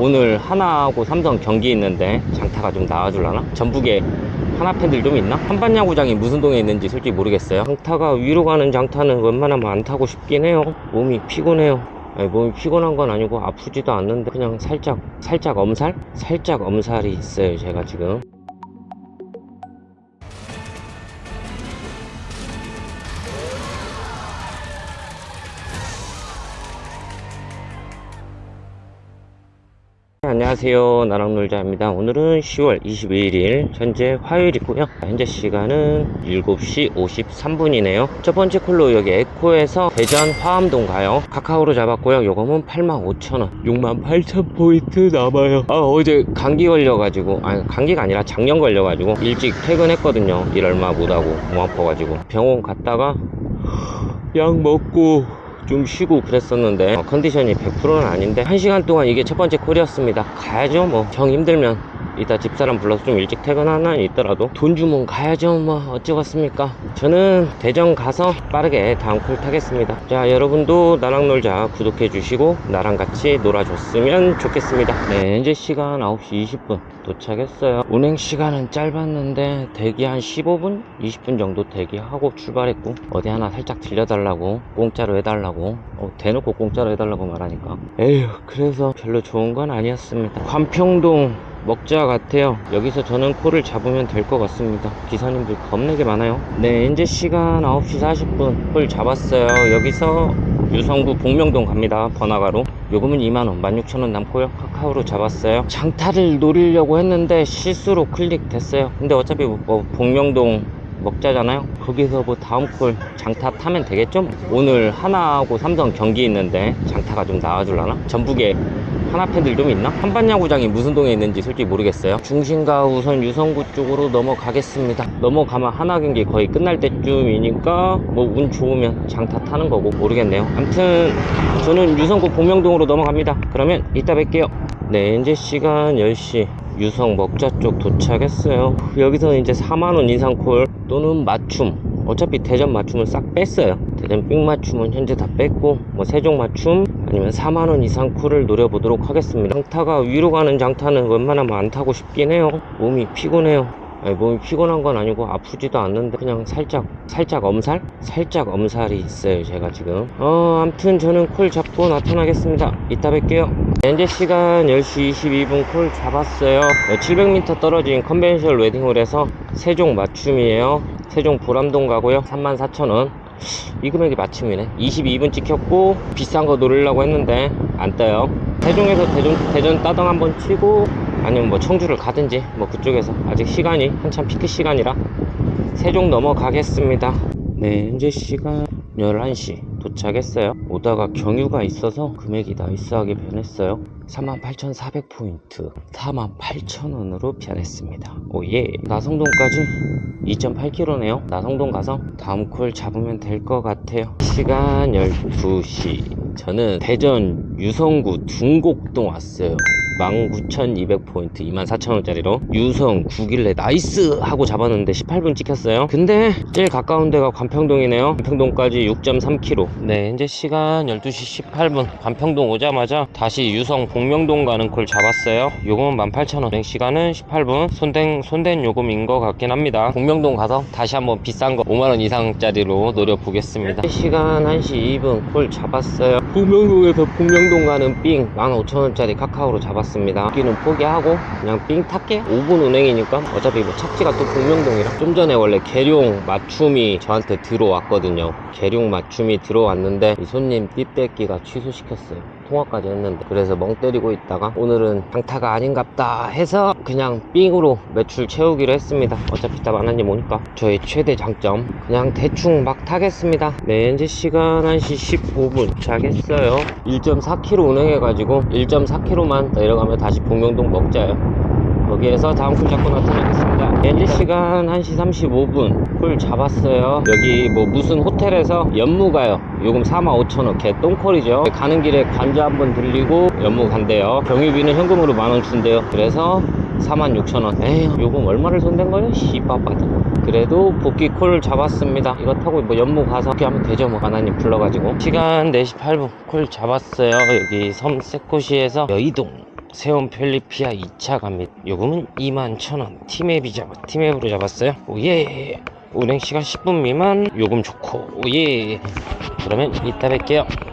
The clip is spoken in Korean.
오늘 하나하고 삼성 경기 있는데 장타가 좀 나와줄라나? 전북에 하나 팬들 좀 있나? 한반 야구장이 무슨 동에 있는지 솔직히 모르겠어요. 장타가 위로 가는 장타는 웬만하면 안 타고 싶긴 해요. 몸이 피곤해요. 아니, 몸이 피곤한 건 아니고 아프지도 않는데 그냥 살짝 살짝 엄살? 살짝 엄살이 있어요 제가 지금 안녕하세요. 나랑놀자입니다. 오늘은 10월 22일 현재 화요일이고요. 현재 시간은 7시 53분이네요. 첫 번째 콜로 여기 에코에서 대전 화암동 가요. 카카오로 잡았고요. 요금은 85,000원. 68,000포인트 남아요. 아 어제 감기 걸려가지고 아니 감기가 아니라 작년 걸려가지고 일찍 퇴근했거든요. 일 얼마 못하고 몸 아파가지고. 병원 갔다가 약 먹고 좀 쉬고 그랬었는데 어, 컨디션이 100%는 아닌데 한 시간 동안 이게 첫 번째 콜이었습니다. 가야죠 뭐. 정 힘들면 이따 집사람 불러서 좀 일찍 퇴근하나 있더라도 돈 주면 가야죠 뭐. 어쩌겠습니까? 저는 대전 가서 빠르게 다음 콜 타겠습니다. 자 여러분도 나랑 놀자 구독해 주시고 나랑 같이 놀아줬으면 좋겠습니다. 네 현재 시간 9시 20분. 도착했어요. 운행 시간은 짧았는데 대기 한 15분? 20분 정도 대기하고 출발했고 어디 하나 살짝 들려달라고 공짜로 해달라고 어, 대놓고 공짜로 해달라고 말하니까. 에휴 그래서 별로 좋은 건 아니었습니다. 관평동 먹자 같아요. 여기서 저는 콜을 잡으면 될 것 같습니다. 기사님들 겁나게 많아요. 네 현재 시간 9시 40분. 콜 잡았어요. 여기서 유성구 복명동 갑니다. 번화가로. 요금은 2만원 16,000원 남고요. 카카오로 잡았어요. 장타를 노리려고 했는데 실수로 클릭됐어요. 근데 어차피 뭐 복명동 먹자잖아요. 거기서 뭐 다음 콜 장타 타면 되겠죠? 오늘 하나하고 삼성 경기 있는데 장타가 좀 나와줄라나? 전북에 하나 팬들 좀 있나? 한반야구장이 무슨 동에 있는지 솔직히 모르겠어요. 중심가 우선 유성구 쪽으로 넘어가겠습니다. 넘어가면 하나 경기 거의 끝날 때쯤이니까 뭐 운 좋으면 장타 타는 거고 모르겠네요. 아무튼 저는 유성구 복명동으로 넘어갑니다. 그러면 이따 뵐게요. 네, 현재 시간 10시. 유성 먹자 쪽 도착했어요. 여기서 이제 4만원 이상 콜 또는 맞춤. 어차피 대전 맞춤은 싹 뺐어요. 대전 삑 맞춤은 현재 다 뺐고, 뭐 세종 맞춤 아니면 4만원 이상 쿨을 노려보도록 하겠습니다. 장타가 위로 가는 장타는 웬만하면 안 타고 싶긴 해요. 몸이 피곤해요. 아니, 몸이 피곤한 건 아니고 아프지도 않는데 그냥 살짝 살짝 엄살? 살짝 엄살이 있어요 제가 지금. 어 암튼 저는 콜 잡고 나타나겠습니다. 이따 뵐게요. 현재 시간 10시 22분 콜 잡았어요. 700m 떨어진 컨벤셜 웨딩홀에서 세종 맞춤이에요. 세종 보람동 가고요. 34,000원 이 금액이 맞춤이네. 22분 찍혔고 비싼 거 노리려고 했는데 안 떠요. 세종에서 대전, 대전 따당 한번 치고 아니면 뭐 청주를 가든지 뭐 그쪽에서. 아직 시간이 한참 피크 시간이라 세종 넘어가겠습니다. 네 현재 시간 11시 도착했어요. 오다가 경유가 있어서 금액이 나이스하게 변했어요. 38,400포인트 48,000원으로 변했습니다. 오예. 나성동까지 2.8km네요. 나성동 가서 다음 콜 잡으면 될 것 같아요. 시간 12시. 저는 대전 유성구 둥곡동 왔어요 19,200포인트 24,000원짜리로 유성 9길래 나이스 하고 잡았는데 18분 찍혔어요. 근데 제일 가까운 데가 관평동이네요. 관평동까지 6.3km 네 현재 시간 12시 18분. 관평동 오자마자 다시 유성 복명동 가는 콜 잡았어요. 요금은 18,000원. 시간은 18분. 손댄 손댄 요금인 것 같긴 합니다. 복명동 가서 다시 한번 비싼 거 5만원 이상짜리로 노려보겠습니다. 시간 1시 2분 콜 잡았어요. 복명동에서 복명동 가는 삥 15,000원짜리 카카오로 잡았 습니다. 여기는 포기하고 그냥 삥 탈게. 5분 운행이니까 어차피 뭐 착지가 또 복명동이라. 좀 전에 원래 계룡 맞춤이 저한테 들어왔거든요. 계룡 맞춤이 들어왔는데 이 손님 삐 뺏기가 취소시켰어요 통화까지 했는데 그래서 멍 때리고 있다가 오늘은 장타가 아닌갑다 해서 그냥 삥으로 매출 채우기로 했습니다. 어차피 다 만원이 뭐니까. 저의 최대 장점 그냥 대충 막 타겠습니다. 네 현재 시간 1시 15분 도착했어요. 1.4km 운행해가지고 1.4km만 내려가면 다시 복명동 먹자요 거기에서 다음 콜 잡고 나타나겠습니다. 현재 시간 1시 35분 콜 잡았어요. 여기 뭐 무슨 호텔에서 연무 가요. 요금 45,000원 개 똥콜이죠. 가는 길에 관자 한번 들리고 연무 간대요. 경유비는 현금으로 만 원 준대요. 그래서 46,000원. 에휴 요금 얼마를 손댄 거예요? 씨빠빠다. 그래도 복귀 콜 잡았습니다. 이거 타고 뭐 연무 가서 이렇게 하면 되죠. 뭐 하나님 불러가지고. 시간 4시 8분 콜 잡았어요. 여기 섬 세코시에서 여의동 세온 펠리피아 2차 갑니다. 요금은 21,000원. 티맵이 잡아, 티맵으로 잡았어요. 오예. 운행 시간 10분 미만 요금 좋고 오예. 그러면 이따 뵐게요.